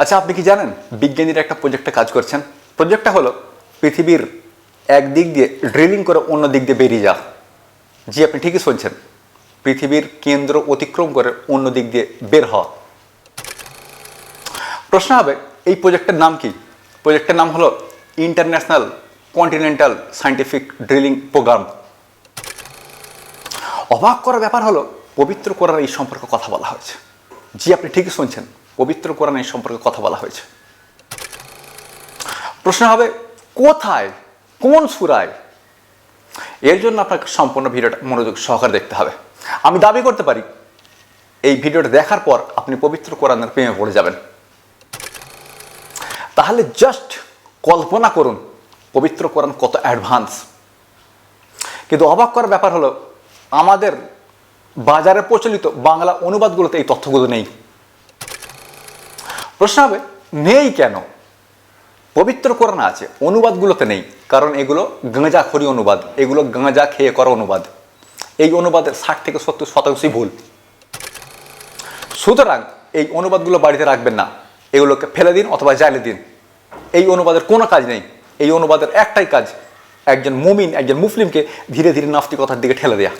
আচ্ছা আপনি কি জানেন, বিজ্ঞানীরা একটা প্রজেক্টে কাজ করছেন? প্রজেক্টটা হলো পৃথিবীর এক দিক দিয়ে ড্রিলিং করে অন্য দিক দিয়ে বেরিয়ে যা জি, আপনি ঠিকই শুনছেন। পৃথিবীর কেন্দ্র অতিক্রম করে অন্য দিক দিয়ে বের হওয়া। প্রশ্ন হবে, এই প্রজেক্টের নাম কি? প্রজেক্টের নাম হলো international continental scientific drilling program অবাক করার ব্যাপার হলো, পবিত্র করার এই সম্পর্কে কথা বলা হয়েছে। জি, আপনি ঠিকই শুনছেন। পবিত্র কোরআন এই সম্পর্কে কথা বলা হয়েছে। প্রশ্ন হবে, কোথায়, কোন সুরায়? এর জন্য আপনাকে সম্পূর্ণ ভিডিওটা মনোযোগ সহকারে দেখতে হবে। আমি দাবি করতে পারি, এই ভিডিওটা দেখার পর আপনি পবিত্র কোরআনের প্রেমে পড়ে যাবেন। তাহলে জাস্ট কল্পনা করুন, পবিত্র কোরআন কত অ্যাডভান্স কিন্তু অবাক করার ব্যাপার হলো, আমাদের বাজারে প্রচলিত বাংলা অনুবাদগুলোতে এই তথ্যগুলো নেই। প্রশ্ন হবে, নেই কেন? পবিত্র কোরআন আছে, অনুবাদগুলোতে নেই, কারণ এগুলো গাঁজাখড়ি অনুবাদ, এগুলো গাঁজা খেয়ে করা অনুবাদ। এই অনুবাদের ষাট থেকে সত্তর শতাংশই ভুল। সুতরাং এই অনুবাদগুলো বাড়িতে রাখবেন না, এগুলোকে ফেলে দিন অথবা জালে দিন। এই অনুবাদের কোনো কাজ নেই, এই অনুবাদের একটাই কাজ, একজন মুমিন, একজন মুসলিমকে ধীরে ধীরে নাস্তিকতার দিকে ঠেলে দেয়া।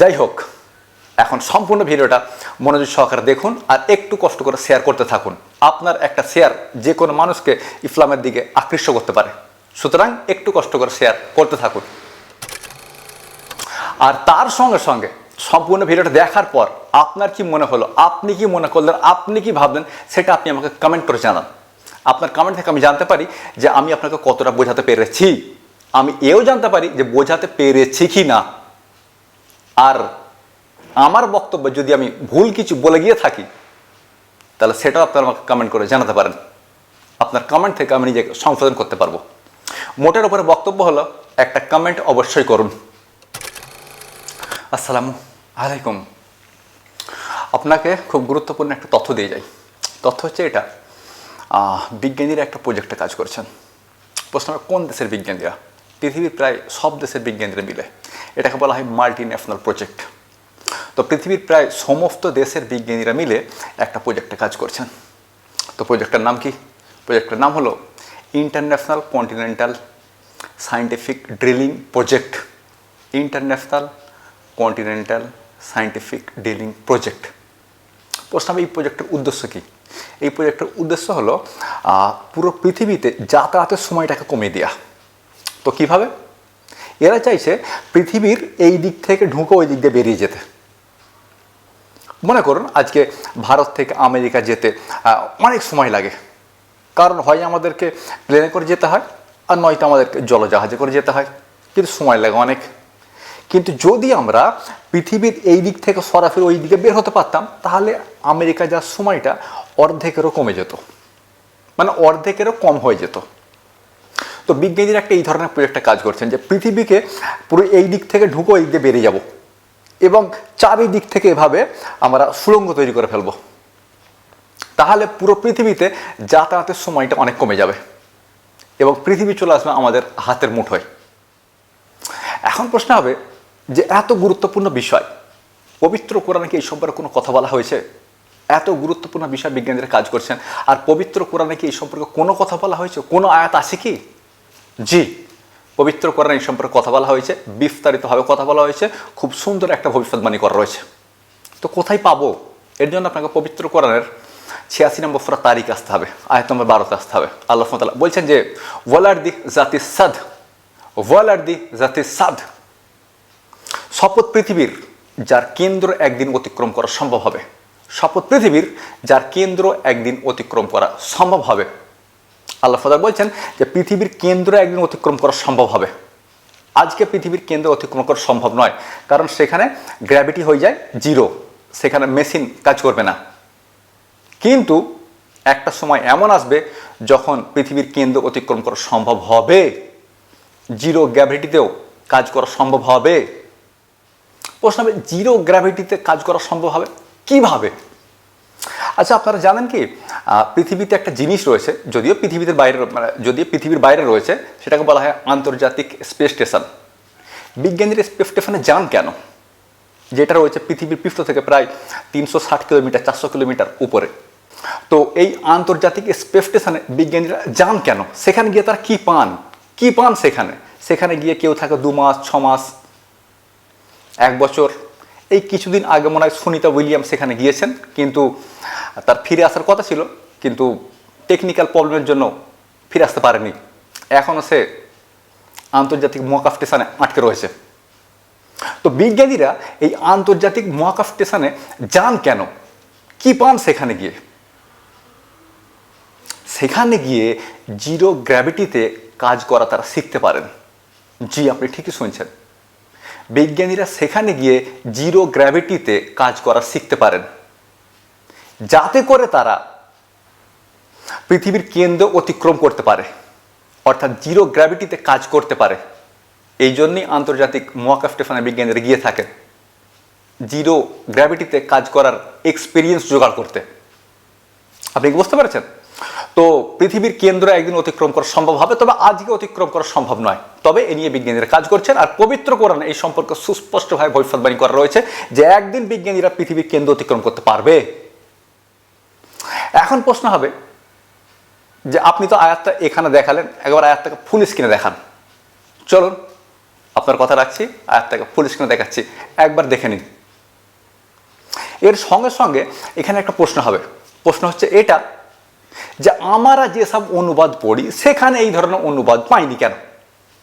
যাই হোক এখন সম্পূর্ণ ভিডিওটা মনোযোগ সহকারে দেখুন আর একটু কষ্ট করে শেয়ার করতে থাকুন। আপনার একটা শেয়ার যে কোনো মানুষকে ইসলামের দিকে আকৃষ্ট করতে পারে। সুতরাং একটু কষ্ট করে শেয়ার করতে থাকুন। আর তার সঙ্গে সঙ্গে সম্পূর্ণ ভিডিওটা দেখার পর আপনার কি মনে হলো, আপনি কি মনে করলেন, আপনি কি ভাবলেন, সেটা আপনি আমাকে কমেন্ট করে জানান। আপনার কমেন্ট থেকে আমি জানতে পারি যে আমি আপনাকে কতটা বোঝাতে পেরেছি। আমি এও জানতে পারি যে বোঝাতে পেরেছি কি না। আর আমার বক্তব্য যদি আমি ভুল কিছু বলে গিয়ে থাকি, তাহলে সেটাও আপনারা আমাকে কমেন্ট করে জানাতে পারেন। আপনার কমেন্ট থেকে আমি নিজেকে সংশোধন করতে পারব। মোটের উপরে বক্তব্য হলো, একটা কমেন্ট অবশ্যই করুন। আসসালামু আলাইকুম। আপনাকে খুব গুরুত্বপূর্ণ একটা তথ্য দিয়ে যাই। তথ্য হচ্ছে এটা বিজ্ঞানীরা একটা প্রজেক্টে কাজ করছেন। প্রশ্ন কোন দেশের বিজ্ঞানীরা? পৃথিবীর প্রায় সব দেশের বিজ্ঞানীরা মিলে। এটাকে বলা হয় মাল্টি ন্যাশনাল প্রজেক্ট তো পৃথিবীর প্রায় সমস্ত দেশের বিজ্ঞানীরা মিলে একটা প্রজেক্টে কাজ করছেন। তো প্রজেক্টটার নাম কি? প্রজেক্টটার নাম হলো international continental scientific drilling project international continental scientific drilling project প্রশ্ন এই প্রজেক্টের উদ্দেশ্য কী? এই প্রজেক্টের উদ্দেশ্য হলো পুরো পৃথিবীতে যাতায়াতের সময়টাকে কমিয়ে দেওয়া তো কীভাবে? এরা চাইছে পৃথিবীর এই দিক থেকে ঢুকে ওই দিক দিয়ে বেরিয়ে যেতে। মনে করুন, আজকে ভারত থেকে আমেরিকা যেতে অনেক সময় লাগে। কারণ হয় আমাদেরকে প্লেনে করে যেতে হয়, আর নয়তো আমাদেরকে জলজাহাজে করে যেতে হয়। কিন্তু সময় লাগে অনেক। কিন্তু যদি আমরা পৃথিবীর এই দিক থেকে সরাসরি ওই দিকে বের হতে পারতাম, তাহলে আমেরিকা যাওয়ার সময়টা অর্ধেকেরও কমে যেত। মানে অর্ধেকেরও কম হয়ে যেত। তো বিজ্ঞানীরা একটা এই ধরনের প্রজেক্টে কাজ করছেন যে, পৃথিবীকে পুরো এই দিক থেকে ঢুকো এই দিকে বেরিয়ে যাব। এবং চারি দিক থেকে এভাবে আমরা সুড়ঙ্গ তৈরি করে ফেলব। তাহলে পুরো পৃথিবীতে যাতায়াতের সময়টা অনেক কমে যাবে এবং পৃথিবী চলে আসবে আমাদের হাতের মুঠোয়। এখন প্রশ্ন হবে যে এত গুরুত্বপূর্ণ বিষয়, পবিত্র কোরআনে কি এই সম্পর্কে কোনো কথা বলা হয়েছে? এত গুরুত্বপূর্ণ বিষয় বিজ্ঞানীরা কাজ করছেন, আর পবিত্র কোরআনে কি এই সম্পর্কে কোনো কথা বলা হয়েছে? কোনো আয়াত আছে কি? জি। পবিত্র কোরআনে এই সম্পর্কে কথা বলা হয়েছে, বিস্তারিতভাবে কথা বলা হয়েছে, খুব সুন্দর একটা ভবিষ্যৎবাণী করা রয়েছে। তো কোথায় পাবো? এর জন্য আপনাকে পবিত্র কোরআনের ছিয়াশি নম্বর ফোরা তারিখ আসতে হবে, আয়াত নম্বর বারোতে আসতে হবে। আল্লাহ তালা বলছেন যে ওয়ালার দি জাতি সাদ ওয়ালার দি জাতি সাদ। শপথ পৃথিবীর যার কেন্দ্র একদিন অতিক্রম করা সম্ভব হবে। শপথ পৃথিবীর যার কেন্দ্র একদিন অতিক্রম করা সম্ভব হবে। আল্লাহ ফাদার বলছেন যে পৃথিবীর কেন্দ্র একদিন অতিক্রম করা সম্ভব হবে। আজকে পৃথিবীর কেন্দ্র অতিক্রম করা সম্ভব নয়। কারণ সেখানে গ্র্যাভিটি হয়ে যায় জিরো সেখানে মেশিন কাজ করবে না। কিন্তু একটা সময় এমন আসবে যখন পৃথিবীর কেন্দ্র অতিক্রম করা সম্ভব হবে। জিরো গ্র্যাভিটিতেও কাজ করা সম্ভব হবে। প্রশ্ন হবে জিরো গ্র্যাভিটিতে কাজ করা সম্ভব হবে? কীভাবে? আচ্ছা আপনারা জানেন কি? পৃথিবীতে একটা জিনিস রয়েছে, যদিও পৃথিবীতে বাইরে মানে যদিও পৃথিবীর বাইরে রয়েছে, সেটাকে বলা হয় আন্তর্জাতিক স্পেস স্টেশন। বিজ্ঞানীরা স্পেস স্টেশনে যান কেন? যেটা রয়েছে পৃথিবীর পৃষ্ঠ থেকে প্রায় তিনশো ষাট কিলোমিটার, চারশো কিলোমিটার উপরে। তো এই আন্তর্জাতিক স্পেস স্টেশনে বিজ্ঞানীরা যান কেন? সেখানে গিয়ে তারা কি পান? কি পান সেখানে? সেখানে গিয়ে কেউ থাকে দু মাস, ছ মাস, এক বছর এই কিছুদিন আগে মনে হয় সুনিতা উইলিয়াম সেখানে গিয়েছেন, কিন্তু তার ফিরে আসার কথা ছিল, কিন্তু টেকনিক্যাল প্রবলেমের জন্য ফিরে আসতে পারেনি। এখনও সে আন্তর্জাতিক মহাকাশ স্টেশনে আটকে রয়েছে। তো বিজ্ঞানীরা এই আন্তর্জাতিক মহাকাশ স্টেশনে যান কেন? কি পান সেখানে গিয়ে? সেখানে গিয়ে জিরো গ্র্যাভিটিতে কাজ করা তারা শিখতে পারেন। জি, আপনি ঠিকই শুনছেন। বিজ্ঞানীরা সেখানে গিয়ে জিরো গ্র্যাভিটিতে কাজ করা শিখতে পারেন। যাতে করে তারা পৃথিবীর কেন্দ্র অতিক্রম করতে পারে, অর্থাৎ জিরো গ্র্যাভিটিতে কাজ করতে পারে। এই জন্যই আন্তর্জাতিক মহাকাশ স্টেশনে বিজ্ঞানীরা গিয়ে থাকেন, জিরো গ্র্যাভিটিতে কাজ করার এক্সপিরিয়েন্স জোগাড় করতে। আপনি কি বুঝতে পারছেন? তো পৃথিবীর কেন্দ্র একদিন অতিক্রম করা সম্ভব হবে, তবে আজকে অতিক্রম করা সম্ভব নয়। তবে এ নিয়ে বিজ্ঞানীরা কাজ করছেন, আর পবিত্র কোরআনে এই সম্পর্কে সুস্পষ্টভাবে ভবিষ্যৎবাণী করা রয়েছে যে একদিন বিজ্ঞানীরা পৃথিবীর কেন্দ্র অতিক্রম করতে পারবে। এখন প্রশ্ন হবে যে আপনি তো আয়াতটা এখানে দেখালেন, একবার আয়াতটাকে ফুল স্ক্রিনে দেখান। চলুন, আপনার কথা রাখছি, আয়াতটাকে ফুল স্ক্রিনে দেখাচ্ছি, একবার দেখে নিন। এর সঙ্গে সঙ্গে এখানে একটা প্রশ্ন হবে। প্রশ্ন হচ্ছে, এটা যে আমরা যেসব অনুবাদ পড়ি, সেখানে এই ধরনের অনুবাদ পাইনি কেন?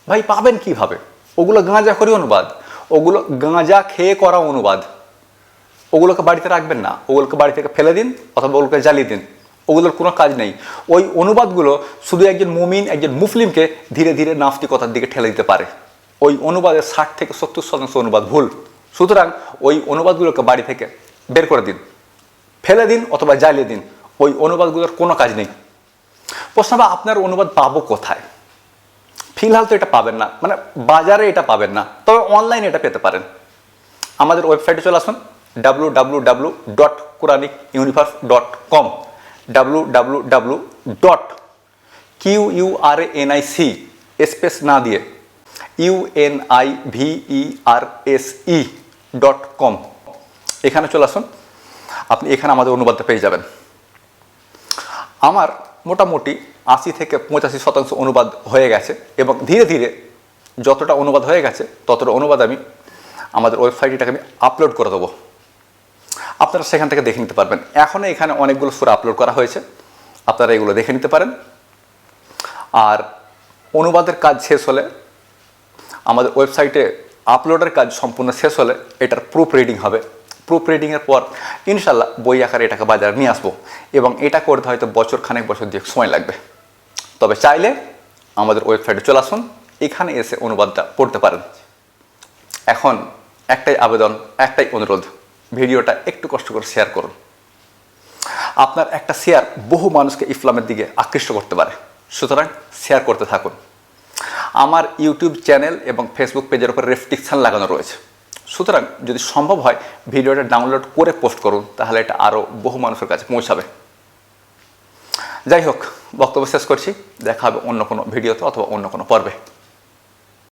ভাই, পাবেন কীভাবে? ওগুলো গাঁজা করে অনুবাদ, ওগুলো গাঁজা খেয়ে করা অনুবাদ। ওগুলোকে বাড়িতে রাখবেন না, ওগুলোকে বাড়ি থেকে ফেলে দিন অথবা ওগুলোকে জ্বালিয়ে দিন। ওগুলোর কোনো কাজ নেই। ওই অনুবাদগুলো শুধু একজন মুমিন, একজন মুসলিমকে ধীরে ধীরে নাস্তিকতার দিকে ঠেলে দিতে পারে। ওই অনুবাদের ষাট থেকে সত্তর শতাংশ অনুবাদ ভুল। সুতরাং ওই অনুবাদগুলোকে বাড়ি থেকে বের করে দিন। ফেলে দিন অথবা জ্বালিয়ে দিন। ওই অনুবাদগুলোর কোনো কাজ নেই। প্রশ্ন হবে আপনার অনুবাদ পাবো কোথায়? ফিলহাল তো এটা পাবেন না। মানে বাজারে এটা পাবেন না। তবে অনলাইনে এটা পেতে পারেন। আমাদের ওয়েবসাইটে চলে আসুন W W W dot Quranic universe dot com W W W dot Q U R N I C space না দিয়ে U N I V E R S E dot com এখানে চলে আসুন, আপনি এখানে আমাদের অনুবাদটা পেয়ে যাবেন। আমার মোটামুটি আশি থেকে পঁচাশি শতাংশ অনুবাদ হয়ে গেছে এবং ধীরে ধীরে যতটা অনুবাদ হয়ে গেছে, ততটা অনুবাদ আমি আমাদের ওয়েবসাইটটাকে আমি আপলোড করে দেবো। আপনারা সেখান থেকে দেখে নিতে পারবেন। এখনও এখানে অনেকগুলো সুর আপলোড করা হয়েছে। আপনারা এগুলো দেখে নিতে পারেন। আর অনুবাদের কাজ শেষ হলে, আমাদের ওয়েবসাইটে আপলোডের কাজ সম্পূর্ণ শেষ হলে, এটার প্রুফ রিডিং হবে। প্রুফ রিডিংয়ের পর ইনশাল্লাহ বই আকারে এটাকে বাজারে নিয়ে আসব এবং এটা করতে হয়তো বছর খানেক, বছর দিয়ে সময় লাগবে। তবে চাইলে আমাদের ওয়েবসাইটে চলে আসুন, এখানে এসে অনুবাদটা পড়তে পারেন। এখন একটাই আবেদন, একটাই অনুরোধ, ভিডিওটা একটু কষ্ট করে শেয়ার করুন। আপনার একটা শেয়ার বহু মানুষকে ইসলামের দিকে আকৃষ্ট করতে পারে। সুতরাং শেয়ার করতে থাকুন। আমার ইউটিউব চ্যানেল এবং ফেসবুক পেজের উপর রেস্ট্রিকশান লাগানো রয়েছে। সুতরাং যদি সম্ভব হয়, ভিডিওটা ডাউনলোড করে পোস্ট করুন, তাহলে এটা আরও বহু মানুষের কাছে পৌঁছাবে। যাই হোক, বক্তব্য শেষ করছি। দেখা হবে অন্য কোনো ভিডিওতে অথবা অন্য কোনো পর্বে।